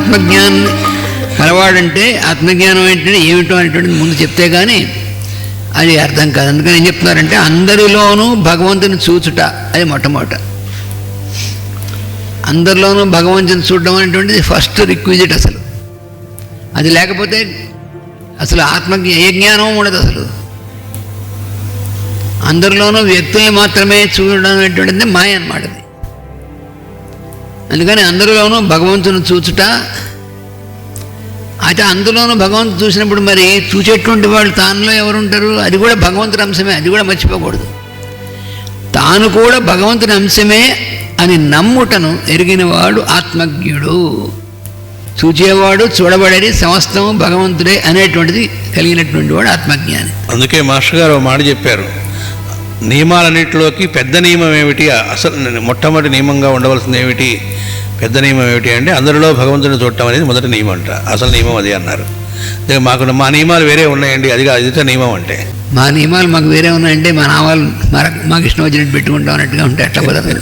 ఆత్మజ్ఞానం. కలవాడంటే ఆత్మజ్ఞానం ఏంటంటే ఏమిటో అనేటువంటిది ముందు చెప్తే కానీ అది అర్థం కాదు. అందుకని ఏం చెప్తున్నారంటే అందరిలోనూ భగవంతుని చూచుట అది మొట్టమొదట. అందరిలోనూ భగవంతుని చూడడం అనేటువంటిది ఫస్ట్ రిక్విజిట్ అసలు. అది లేకపోతే అసలు ఆత్మజ్ఞ ఏ జ్ఞానం ఉండదు అసలు. అందరిలోనూ వ్యక్తుల్ని మాత్రమే చూడడం అనేటువంటిది మాయ అన్నమాట అది. అందుకని అందరిలోనూ భగవంతుని చూచుట అయితే అందులోనూ భగవంతుడు చూసినప్పుడు మరి చూసేటువంటి వాళ్ళు తానులో ఎవరుంటారు? అది కూడా భగవంతుని అంశమే అది కూడా మర్చిపోకూడదు. తాను కూడా భగవంతుని అంశమే అని నమ్ముటను ఎరిగినవాడు ఆత్మజ్ఞుడు. చూచేవాడు చూడబడేది సమస్తం భగవంతుడే అనేటువంటిది కలిగినటువంటి వాడు ఆత్మజ్ఞాని. అందుకే మాస్టర్ గారు ఒక మాట చెప్పారు. నియమాలన్నింటిలోకి పెద్ద నియమం ఏమిటి? అసలు మొట్టమొదటి నియమంగా ఉండవలసింది ఏమిటి? పెద్ద నియమం ఏమిటి అంటే అందరిలో భగవంతుని చూడటం అనేది మొదటి నియమం అంట. అసలు నియమం అది అన్నారు. మాకు మా నియమాలు వేరే ఉన్నాయండి. అది అదిత నియమం అంటే. మా నియమాలు మాకు వేరే ఉన్నాయంటే మా నామాలు మాకు ఇష్టం వచ్చినట్టు పెట్టుకుంటాం అన్నట్టుగా ఉంటే అట్లా కుదరదు.